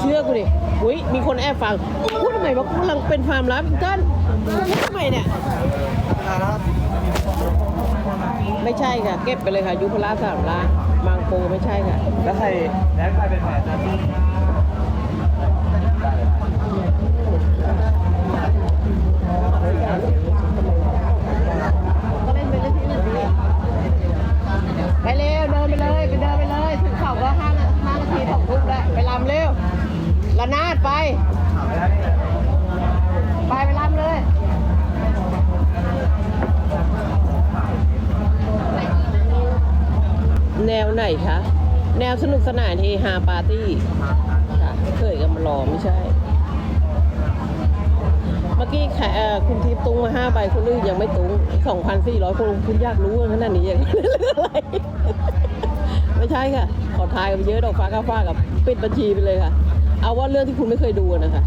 เชื่อกูดิอุ้ยมีคนแอบฟังพูดทำไมว่ากูกำลังเป็นความลับอีกท่านพูดทำไมเนี่ยไม่ใช่ค่ะ เก็บไปเลยค่ะยุพราชสามล้านมังโปไม่ใช่ค่ะ แล้วใครแล้วใครเป็นแผนนะ ละนาดไป ไปไปลำเลยแนวไหนคะ แนวสนุกสนานเฮฮาปาร์ตี้ค่ะเคยกันมารอไม่ใช่ เมื่อกี้ค่ะคุณทิพย์ตุ้งมาห้าใบคนอื่นยังไม่ตุ้งสองพันสี่ร้อยคนคุณอยากรู้ว่าขนาดนี้ยังเรื่องอะไรไม่ใช่ค่ะ ขอทายกันเยอะดอกฟ้าก้าฟ้ากับปิดบัญชีไปเลยค่ะ เอาว่าเรื่องที่คุณไม่เคยดูนะคะ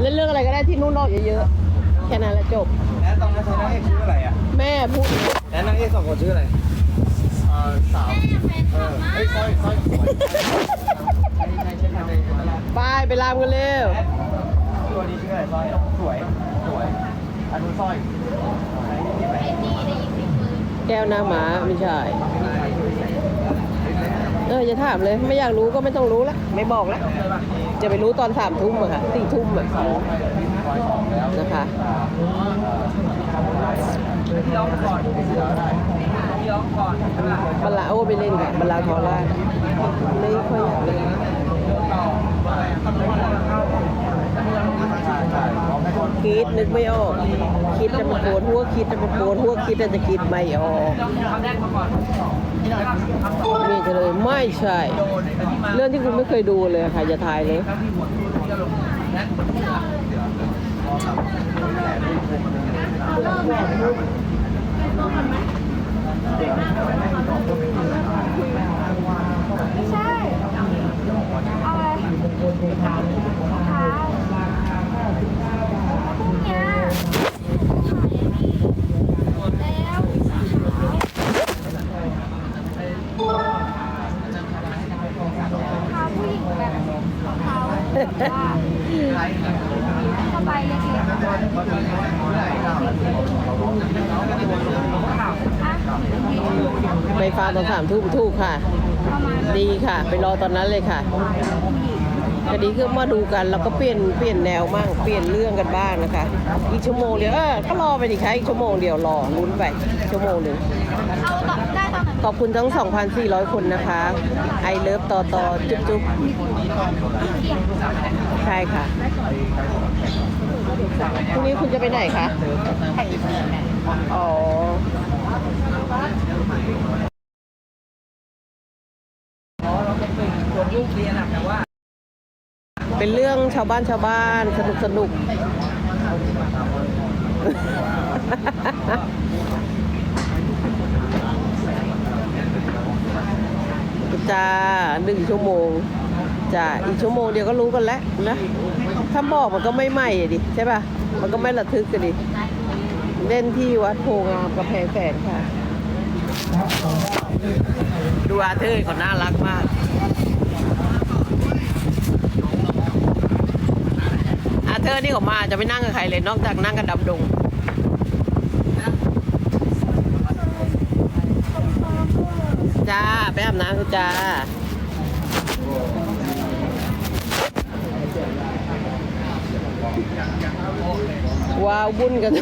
เล่นเรื่องอะไรก็ได้ที่นู่นนอกเยอะๆ แค่นั้นแหละจบ แล้วตอนนั้นใช้นางเอกชื่ออะไรอะ แม่พูดแล้วนางเอกสองคนชื่ออะไรเอ่อสาวเออเอ้ยสร้อยสร้อยสวยไม่ใช่นางเอกไปไปรามกันเร็วตัวนี้ชื่ออะไรสร้อยสวยสวยอันนู้นสร้อยแก้วหน้าหมาไม่ใช่ เอออย่าถามเลย ไม่อยากรู้ก็ไม่ต้องรู้ละไม่บอกละจะไปรู้ตอนสามทุ่มอะค่ะสี่ทุ่มอะนะคะร้องนร้องก่อนบลาโอ้ไปเล่นค่ะบรรลาทอร่าไม่ค่อยอยากเล่นคิดนึกไม่ออก คิดจะมาปวดหัวคิดจะมาปวดหัวคิดจะคิดไม่ออก ไปเลย ไม่ใช่ เรื่องที่คุณไม่เคยดูเลยค่ะ อย่าทายเลยไม่ใช่อะไรรองเท้าพวกเนี้ยแล้วรองเท้าผู้หญิงแบบรองเท้าว่าสบายเล็กๆอะ ไปฟังตอนสามทุ่มถูกค่ะ ดีค่ะ ไปรอตอนนั้นเลยค่ะคดีก็มาดูกันแล้วก็เปลี่ยนเปลี่ยนแนวมั่งเปลี่ยนเรื่องกันบ้างนะคะ อีกชั่วโมงเดียวเออก็รอไปดิคะอีกชั่วโมงเดียวรอลุ้นไปชั่วโมงหนึ่ง ขอบคุณทั้ง 2,400 คนนะคะไอเลิฟต่อต่อจุ๊บจุ๊บใช่ค่ะพรุ่งนี้คุณจะไปไหนคะอ๋อเป็นเรื่องชาวบ้านชาวบ้านสนุกสนุก จ้าหนึ่งชั่วโมงจ้าอีกชั่วโมงเดียวก็รู้กันแล้วนะถ้าบอกมันก็ไม่ใหม่ดิใช่ป่ะมันก็ไม่ระทึกกันดิเล่นที่วัดโพงามกำแพงแสนค่ะ ดูอาเธอร์เขาน่ารักมากอาเธอร์นี่เขามาจะไม่นั่งกับใครเลยนอกจากนั่งกับดำดง จ้า ไปอาบน้ำคุณจ้าว้าวบุญกัน